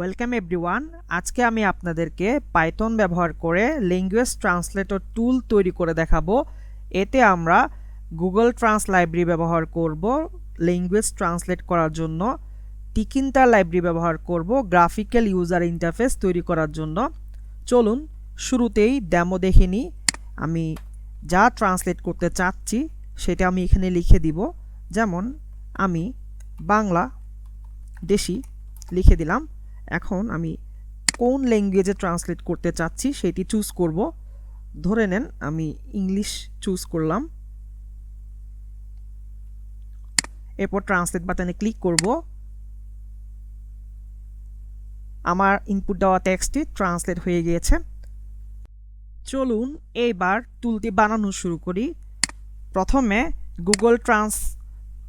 Welcome everyone আজকে আমি আপনাদেরকে পাইথন ব্যবহার করে ল্যাঙ্গুয়েজ ট্রান্সলেটর টুল তৈরি করে দেখাবো। এতে আমরা গুগল ট্রান্স লাইব্রেরি ব্যবহার করব ল্যাঙ্গুয়েজ ট্রান্সলেট করার জন্য টিকিনটার লাইব্রেরি ব্যবহার করব গ্রাফিক্যাল ইউজার ইন্টারফেস তৈরি করার জন্য। চলুন, শুরুতেই ডেমো দেখে নিই। আমি যা ট্রান্সলেট করতে চাচ্ছি, সেটা আমি এখানে লিখে দিব। যেমন, আমি বাংলা দেশি লিখে দিলাম। এখন আমি কোন ল্যাঙ্গুয়েজে ট্রান্সলেট করতে চাচ্ছি সেটি চুজ করব। ধরে নেন আমি ইংলিশ চুজ করলাম। এরপর ট্রান্সলেট বাটনে ক্লিক করব। আমার ইনপুট দেওয়া টেক্সটটি ট্রান্সলেট হয়ে গিয়েছে। চলুন এইবার টুলটি বানানো শুরু করি। প্রথমে গুগল ট্রান্স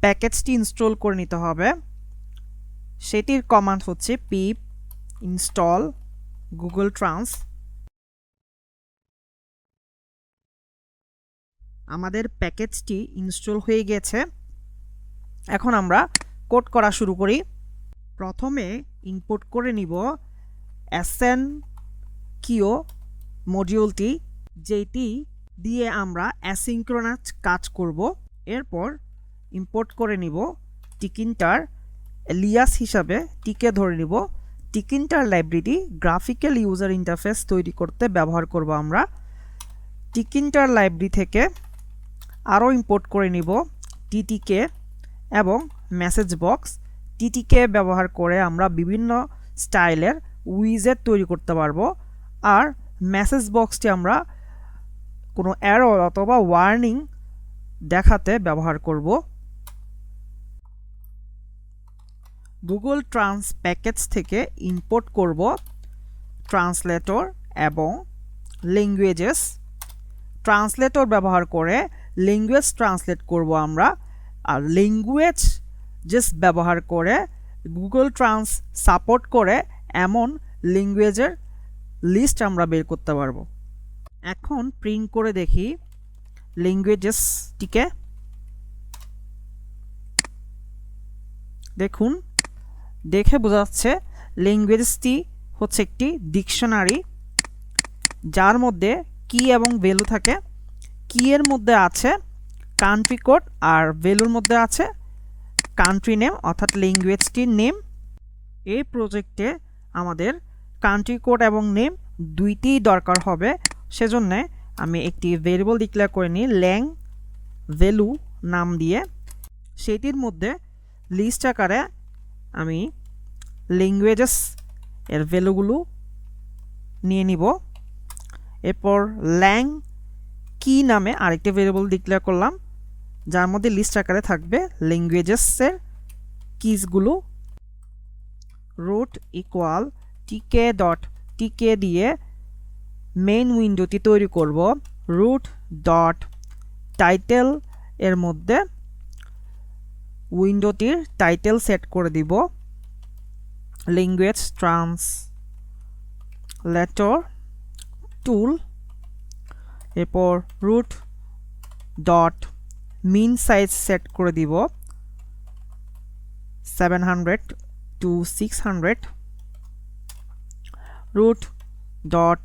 প্যাকেজটি ইনস্টল করে নিতে হবে। সেটির কমান্ড হচ্ছে পিপ ইনস্টল গুগল ট্রান্স আমাদের প্যাকেজটি ইনস্টল হয়ে গেছে। এখন আমরা কোড করা শুরু করি। প্রথমে ইনপুট করে নিব অ্যাসেন কিও মডিউলটি যেটি দিয়ে আমরা অ্যাসিঙ্ক্রোনাস কাজ করব। এরপর ইম্পোর্ট করে নিব টিকিনটার লিয়াস হিসাবে টিকে ধরে নিব। টিকিনটার লাইব্রেরি গ্রাফিক্যাল ইউজার ইন্টারফেস তৈরি করতে ব্যবহার করব আমরা। টিকিনটার লাইব্রেরি থেকে আরও ইম্পোর্ট করে নিব টিটিকে এবং মেসেজ বক্স টিটিকে ব্যবহার করে আমরা বিভিন্ন স্টাইলের উইজেট তৈরি করতে পারব। আর মেসেজ বক্সটি আমরা কোনো অ্যারো অথবা ওয়ার্নিং দেখাতে ব্যবহার করব। গুগল ট্রান্স প্যাকেজ থেকে ইম্পোর্ট করব ট্রান্সলেটর এবং ল্যাঙ্গুয়েজেস ট্রান্সলেটর ব্যবহার করে ল্যাঙ্গুয়েজ ট্রান্সলেট করব আমরা। আর ল্যাঙ্গুয়েজ জাস্ট ব্যবহার করে গুগল ট্রান্স সাপোর্ট করে এমন ল্যাঙ্গুয়েজের লিস্ট আমরা বের করতে পারব। এখন প্রিন্ট করে দেখি ল্যাঙ্গুয়েজেসটিকে দেখুন। দেখে বোঝা যাচ্ছে ল্যাঙ্গুয়েজটি হচ্ছে একটি ডিকশনারি, যার মধ্যে কি এবং ভ্যালু থাকে। কি এর মধ্যে আছে কান্ট্রি কোড আর ভ্যালুর মধ্যে আছে কান্ট্রি নেম অর্থাৎ ল্যাঙ্গুয়েজটির নেম এই প্রজেক্টে আমাদের কান্ট্রি কোড এবং নেম দুইটিই দরকার হবে। সেজন্য আমি একটি ভেরিয়েবল ডিক্লেয়ার করে নিই, ল্যাং ভ্যালু নাম দিয়ে। সেটির মধ্যে লিস্ট আকারে আমি ল্যাঙ্গুয়েজেস এর ভ্যালুগুলো নিয়ে নিব। এরপর ল্যাং কি নামে আরেকটি ভেরিয়েবল ডিক্লেয়ার করলাম, যার মধ্যে লিস্ট আকারে থাকবে ল্যাঙ্গুয়েজেসের কিজগুলো root equal TK dot TK দিয়ে মেইন উইন্ডোটি তৈরি করব। রুট ডট টাইটেল এর মধ্যে উইন্ডোটির টাইটেল সেট করে দিব। ট্রান্স লেটর টুল এরপর root dot min size set করে দিব seven hundred to six hundred root dot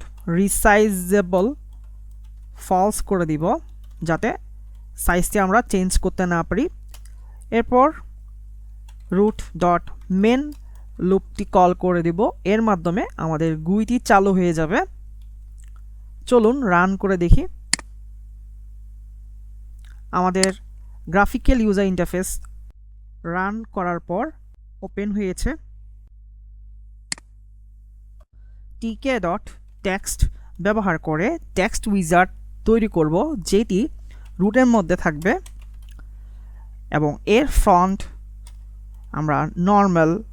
করে দিব, যাতে সাইজটি আমরা চেঞ্জ করতে না পারি। এরপর রুট ডট মেন লুপটি কল করে দিব। এর মাধ্যমে আমাদের গুইটি চালু হয়ে যাবে। চলুন রান করে দেখি। আমাদের গ্রাফিক্যাল ইউজার ইন্টারফেস রান করার পর ওপেন হয়েছে। টিকে ডট টেক্সট ব্যবহার করে টেক্সট উইজার্ড তৈরি করব, যেটি রুটের মধ্যে থাকবে। এবং এর ফ্রন্ট আমরা নর্মাল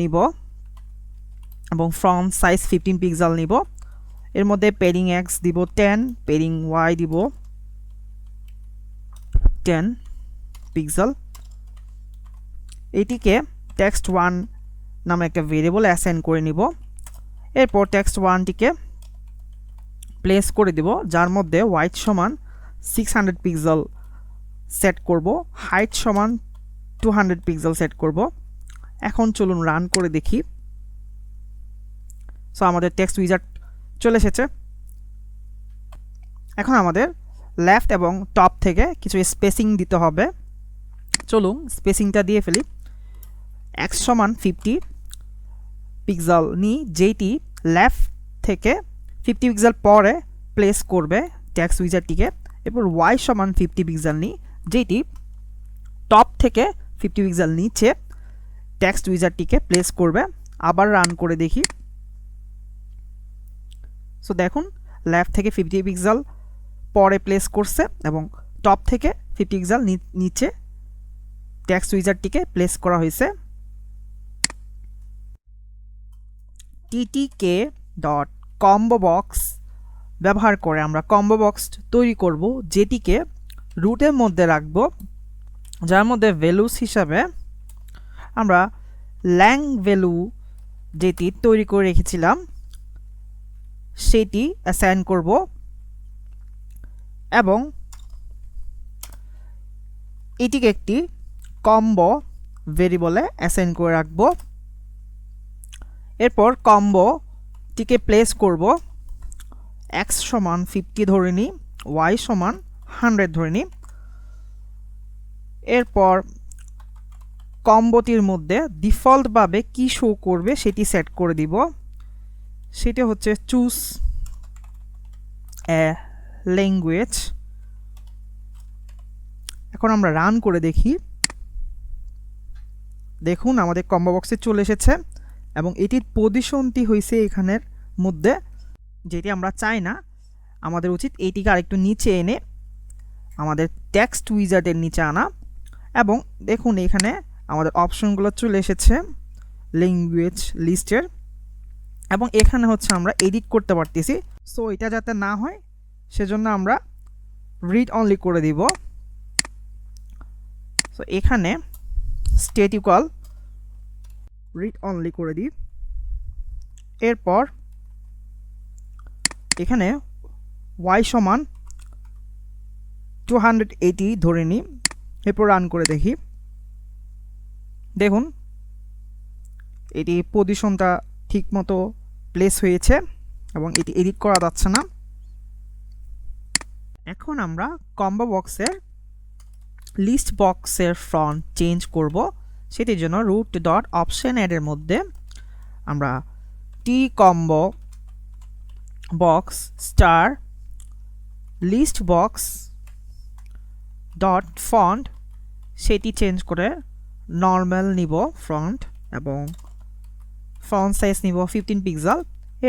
নিব এবং ফ্রন্ট সাইজ ফিফটিন পিক্সেল নিব। এর মধ্যে পেরিং এক্স দিব টেন পেরিং ওয়াই দিব টেন পিক্সেল এটিকে টেক্সট ওয়ান নামে একটা ভেরিয়েবল অ্যাসাইন করে নিব। এরপর টেক্সট ওয়ানটিকে প্লেস করে দিব, যার মধ্যে হোয়াইট সমান সিক্স হান্ড্রেড পিক্সেল সেট করব হাইট সমান টু হান্ড্রেড পিক্সেল সেট করব। এখন চলুন রান করে দেখি। সো আমাদের টেক্সট উইজার্ড চলে এসেছে। এখন আমাদের লেফট এবং টপ থেকে কিছু স্পেসিং দিতে হবে। চলুন স্পেসিংটা দিয়ে ফেলি। এক্স সমান ফিফটি পিক্সেল নিই যেটি লেফট থেকে ফিফটি পিক্সেল পরে প্লেস করবে ট্যাক্স উইজারটিকে এরপর ওয়াই সমান ফিফটি পিক্সেল নিই যেটি টপ থেকে ফিফটি পিক্সেল নিচে টেক্সট উইজারটিকে প্লেস করবে, আবার রান করে দেখি। সো দেখুন লেফট থেকে ফিফটি পিক্সেল পরে প্লেস করছে এবং টপ থেকে ফিফটি পিক্সেল নিচে টেক্সট উইজারটিকে প্লেস করা হয়েছে। টিটিকে ডট কম্বো বক্স ব্যবহার করে আমরা কম্বো বক্স তৈরি করব, যেটিকে রুটের মধ্যে রাখব, যার মধ্যে ভ্যালুস হিসাবে আমরা ল্যাং ভ্যালু যেটি তৈরি করে রেখেছিলাম, সেটি অ্যাসাইন করব এবং এটিকে একটি কম্বো ভেরিয়েবলে অ্যাসাইন করে রাখব। এরপর কম্বোটিকে প্লেস করব। এক্স সমান ফিফটি ধরে নিই ওয়াই সমান হান্ড্রেড ধরে নিই। এরপর কম্বোটির মধ্যে ডিফল্টভাবে কি শো করবে সেটি সেট করে দিব। সেটি হচ্ছে চুজ এ ল্যাঙ্গুয়েজ এখন আমরা রান করে দেখি। দেখুন, আমাদের কম্বো বক্সে চলে এসেছে এবং এটির পজিশনটি হয়েছে এখানের মধ্যে। যেটি আমরা চাই না, আমাদের উচিত এইটিকে আরেকটু নিচে এনে আমাদের টেক্সট উইজার্ডের নিচে আনা। এবং দেখুন, এখানে আমাদের অপশনগুলো চলে এসেছে ল্যাঙ্গুয়েজ লিস্টের। এবং এখানে হচ্ছে আমরা এডিট করতে পারতেছি। সো, এটা যাতে না হয়, সেজন্য আমরা রিড অনলি করে দিব। সো, এখানে স্টেট ইকুয়াল রিড অনলি করে দিই। এরপর এখানে ওয়াই সমান টু হান্ড্রেড এইটি ধরে নিই। এরপর রান করে দেখি। দেখুন, এটি পজিশনটা ঠিকমতো প্লেস হয়েছে এবং এটি এডিট করা যাচ্ছে না। এখন আমরা কম্বো বক্সের লিস্ট বক্সের ফ্রন্ট চেঞ্জ করব। সেটির জন্য রুট ডট অপশন অ্যাডের মধ্যে আমরা T combo box star list box dot font সেটি চেঞ্জ করে নর্মাল নিব ফ্রন্ট এবং ফ্রন্ট সাইজ নিব ফিফটিন পিক্সেল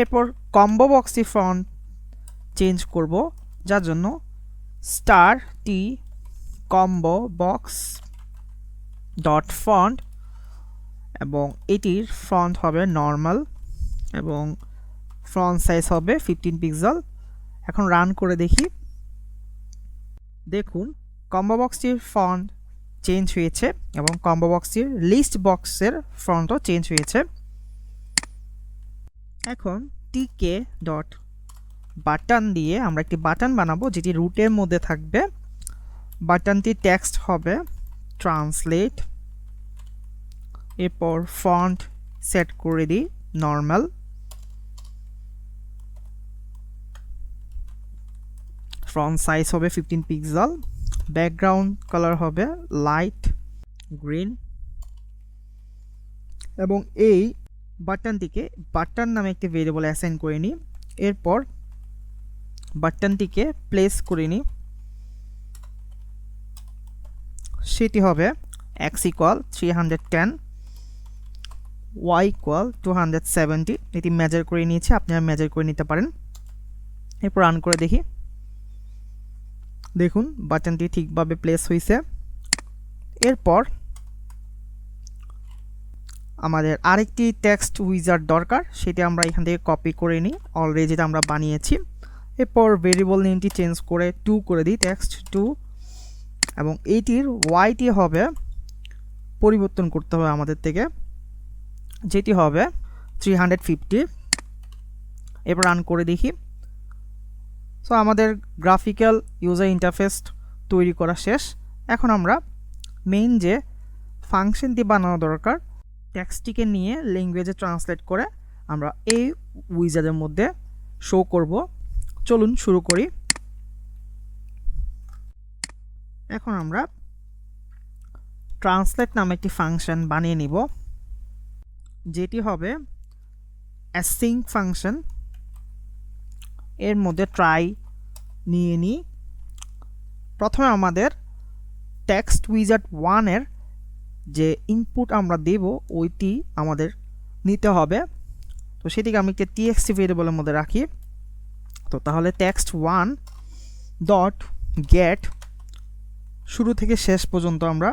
এরপর কম্বো বক্সটি ফ্রন্ট চেঞ্জ করব, যার জন্য star T combo box dot font এবং এটির ফ্রন্ট হবে নর্মাল এবং ফ্রন্ট সাইজ হবে ফিফটিন পিক্সেল এখন রান করে দেখি। দেখুন কম্বো বক্সটির ফন্ট চেঞ্জ হয়েছে এবং কম্বো বক্সটির লিস্ট বক্সের ফ্রন্টও চেঞ্জ হয়েছে। এখন টিকে ডট বাটন দিয়ে আমরা একটি বাটন বানাবো যেটি রুটের মধ্যে থাকবে। বাটনটি টেক্সট হবে ট্রান্সলেট এরপর ফন্ট সেট করে দিই নর্মাল ফ্রন্ট সাইজ হবে ফিফটিন পিক্সেল ব্যাকগ্রাউন্ড কালার হবে লাইট গ্রিন এবং এই বাটনটিকে বাটন নামে একটি ভেরিয়েবল অ্যাসাইন করে নিই। এরপর বাটনটিকে প্লেস করে নিই। সেটি হবে X equal three hundred ten Y equal two hundred seventy এটি মেজার করে নিয়েছি, আপনারা মেজার করে নিতে পারেন। এরপর রান করে দেখি। দেখুন, বাটনটি ঠিকভাবে প্লেস হয়েছে এরপর আমাদের আরেকটি টেক্সট উইজার দরকার, সেটি আমরা এখান থেকে কপি করে নিই। অলরেডি যেটা আমরা বানিয়েছি। এরপর ভেরিয়েবল নেমটি চেঞ্জ করে টু করে দিই টেক্সট টু এবং এইটির ওয়াইটি হবে, পরিবর্তন করতে হবে আমাদের থেকে, যেটি হবে থ্রি হান্ড্রেড ফিফটি এরপর রান করে দেখি। সো আমাদের গ্রাফিক্যাল ইউজার ইন্টারফেস তৈরি করা শেষ। এখন আমরা মেইন যে ফাংশনটি বানানো দরকার টেক্সটটিকে নিয়ে ল্যাঙ্গুয়েজে ট্রান্সলেট করে আমরা এই উইজারের মধ্যে শো করব। চলুন শুরু করি। এখন আমরা ট্রান্সলেট নামে একটি ফাংশন বানিয়ে নিব, যেটি হবে অ্যাসিং ফাংশন এর মধ্যে ট্রাই নিয়ে নিই প্রথমে আমাদের টেক্সট উইজার্ড ওয়ানের যে ইনপুট আমরা দেব, ওইটি আমাদের নিতে হবে। তো সেটিকে আমি একটা টিএক্সটি ভেরিয়েবলের মধ্যে রাখি। তো তাহলে টেক্সট ওয়ান ডট গেট শুরু থেকে শেষ পর্যন্ত আমরা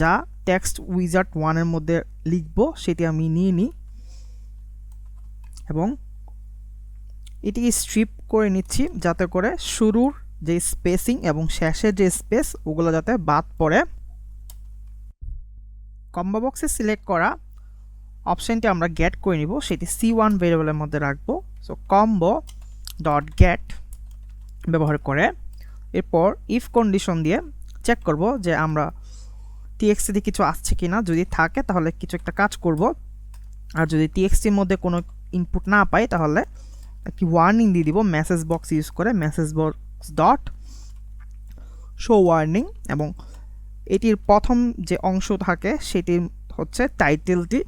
যা টেক্সট উইজার্ড ওয়ানের মধ্যে লিখব, সেটি আমি নিয়ে নিই এবং এটিকে স্ট্রিপ করে নিচ্ছি যাতে করে শুরুর যে স্পেসিং এবং শেষের যে স্পেস ওগুলো যাতে বাদ পড়ে। কম্বো বক্সে সিলেক্ট করা অপশানটি আমরা গেট করে নিব। সেটি সি ওয়ান ভেরিয়েবলের মধ্যে রাখব। সো কম্বো ডট গেট ব্যবহার করে এরপর ইফ কন্ডিশন দিয়ে চেক করব যে আমরা টিএক্সিতে কিছু আসছে কি না যদি থাকে, তাহলে কিছু একটা কাজ করব। আর যদি টিএক্সটির মধ্যে কোনো ইনপুট না পাই, তাহলে একটি ওয়ার্নিং দিয়ে দিব মেসেজ বক্স ইউজ করে message box dot show warning এবং এটির প্রথম যে অংশ থাকে সেটি হচ্ছে টাইটেলটি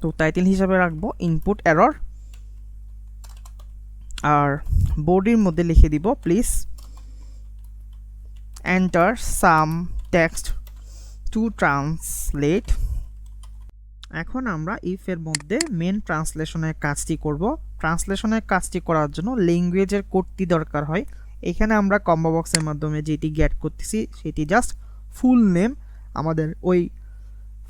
তো টাইটেল হিসাবে রাখব ইনপুট এরর আর বডির মধ্যে লিখে দিব please enter some text to translate এখন আমরা ইফের মধ্যে মেন ট্রান্সলেশনের কাজটি করব। ট্রান্সলেশনের কাজটি করার জন্য ল্যাঙ্গুয়েজের কোডটি দরকার হয়। এখানে আমরা কম্বো বক্সের মাধ্যমে যেটি গেট করতেছি, সেটি জাস্ট ফুল নেম আমাদের ওই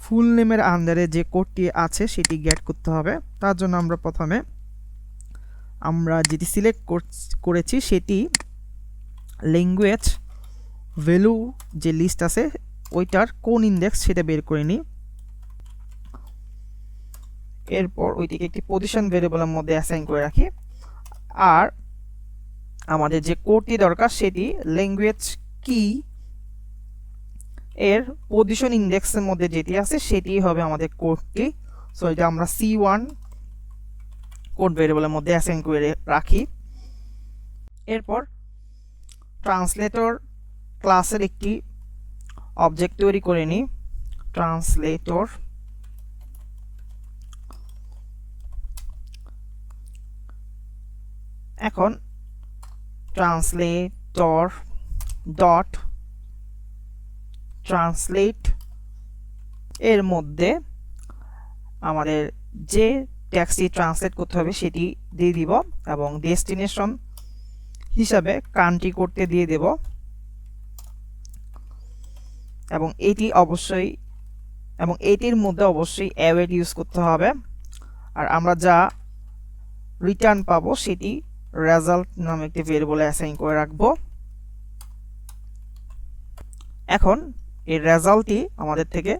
ফুল নেমের আন্ডারে যে কোডটি আছে, সেটি গেট করতে হবে। তার জন্য আমরা প্রথমে আমরা যেটি সিলেক্ট করেছি সেটি ল্যাঙ্গুয়েজ ভ্যালু যে লিস্ট আছে, ওইটার কোন ইন্ডেক্স সেটা বের করে নিই। এরপর ওইটিকে একটি পজিশন ভেরিয়েবলের মধ্যে অ্যাসাইন করে রাখি। আর আমাদের যে কোডটি দরকার, সেটি ল্যাঙ্গুয়েজ কি এর পজিশন ইন্ডেক্সের মধ্যে যেটি আছে, সেটি হবে আমাদের কোডটি সো এটা আমরা সি ওয়ান কোড ভেরিয়েবলের মধ্যে অ্যাসাইন করে রাখি। এরপর ট্রান্সলেটর ক্লাসের একটি অবজেক্ট তৈরি করে নিই। ট্রান্সলেটর এখন ট্রান্সলেটর ডট ট্রান্সলেট এর মধ্যে আমাদের যে ট্যাক্সটি ট্রান্সলেট করতে হবে সেটি দিয়ে দিব এবং ডেস্টিনেশন হিসাবে কান্ট্রি করতে দিয়ে দেব। এবং এটি অবশ্যই এবং এটির মধ্যে অবশ্যই অ্যাওয়েট ইউজ করতে হবে। আর আমরা যা রিটার্ন পাবো সেটি রেজাল্ট নামে একটি ভেরিয়েবলে অ্যাসাইন করে রাখব। এখন এই রেজাল্টটি আমাদের থেকে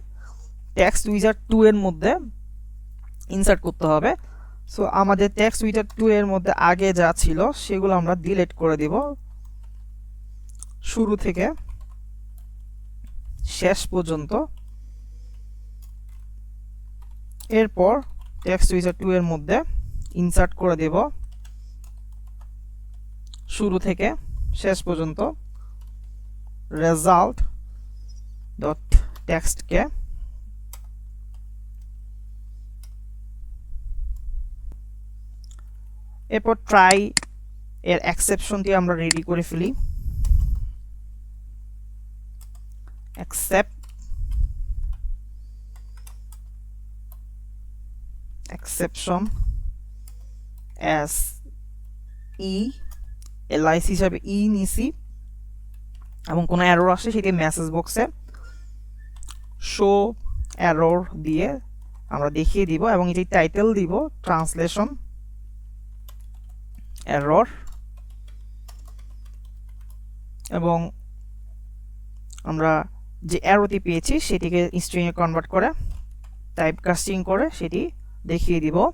টেক্সট উইজার টু এর মধ্যে ইনসার্ট করতে হবে। সো আমাদের টেক্সট উইজার টু এর মধ্যে আগে যা ছিল, সেগুলো আমরা ডিলেট করে দিব। শুরু থেকে শেষ পর্যন্ত। এরপর টেক্সট উইজার টু এর মধ্যে ইনসার্ট করে দেব। শুরু থেকে শেষ পর্যন্ত রেজাল্ট ডট টেক্সটকে এরপর ট্রাই এর অ্যাকসেপশনটি আমরা রেডি করে ফেলি। অ্যাকসেপ্ট exception as ই এলআইসি হিসাবে ই নিছি এবং কোনো অ্যারোর আসে সেটি মেসেজ বক্সে শো অ্যারোর দিয়ে আমরা দেখিয়ে দিব এবং এটি টাইটেল দিব ট্রান্সলেশন এরর এবং আমরা যে অ্যারোটি পেয়েছি সেটিকে স্ট্রিংয়ে কনভার্ট করে টাইপ কাস্টিং করে সেটি দেখিয়ে দিব।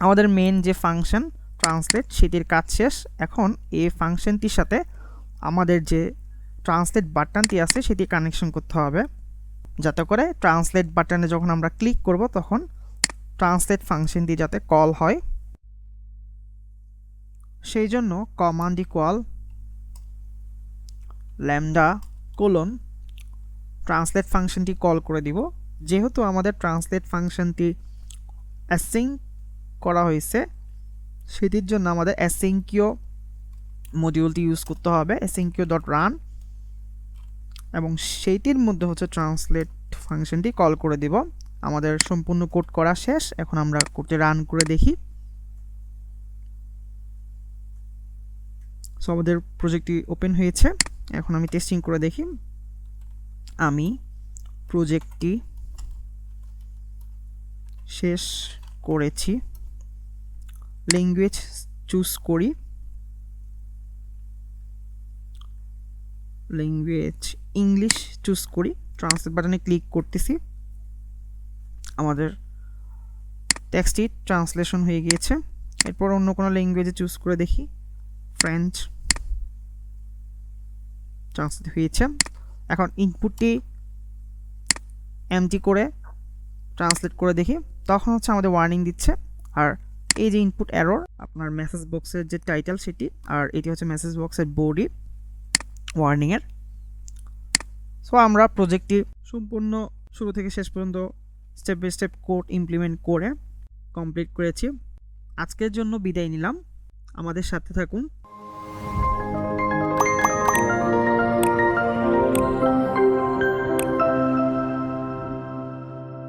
আমাদের মেন যে ফাংশন ট্রান্সলেট সেটির কাজ শেষ। এখন এই ফাংশনটির সাথে আমাদের যে ট্রান্সলেট বাটনটি আছে, সেটি কানেকশন করতে হবে। যাতে করে ট্রান্সলেট বাটনে যখন আমরা ক্লিক করব, তখন ট্রান্সলেট ফাংশনটি যাতে কল হয়। সেই জন্য command equal lambda colon translate ফাংশনটি কল করে দিব। যেহেতু আমাদের ট্রান্সলেট ফাংশনটি অ্যাসিং করা হয়েছে সেটির জন্য আমাদের অ্যাসেঙ্কিও মডিউলটি ইউজ করতে হবে অ্যাসিংকিও ডট রান এবং সেইটির মধ্যে হচ্ছে ট্রান্সলেট ফাংশনটি কল করে দিব। আমাদের সম্পূর্ণ কোড করা শেষ, এখন আমরা কোডটি রান করে দেখি। সো আমাদের প্রজেক্টটি ওপেন হয়েছে। এখন আমি টেস্টিং করে দেখি। আমি প্রজেক্টটি শেষ করেছি। ল্যাঙ্গুয়েজ চুজ করি। ল্যাঙ্গুয়েজ ইংলিশ চুজ করি। ট্রান্সলেট বাটনে ক্লিক করতেছি। আমাদের টেক্সটটি ট্রান্সলেশন হয়ে গিয়েছে। এরপর অন্য কোনো ল্যাঙ্গুয়েজে চুজ করে দেখি। ফ্রেঞ্চ ট্রান্সলেট হয়েছে। এখন ইনপুটটি এমটি করে ট্রান্সলেট করে দেখি। তখন হচ্ছে আমাদের ওয়ার্নিং দিচ্ছে। আর এই যে ইনপুট এরর আপনার মেসেজ বক্সের যে টাইটেল সেটি, আর এটি হচ্ছে মেসেজ বক্সের বডি ওয়ার্নিংয়ের সো আমরা প্রজেক্টটি সম্পূর্ণ শুরু থেকে শেষ পর্যন্ত step by step code implement করে কমপ্লিট করেছি। আজকের জন্য বিদায় নিলাম। আমাদের সাথে থাকুন।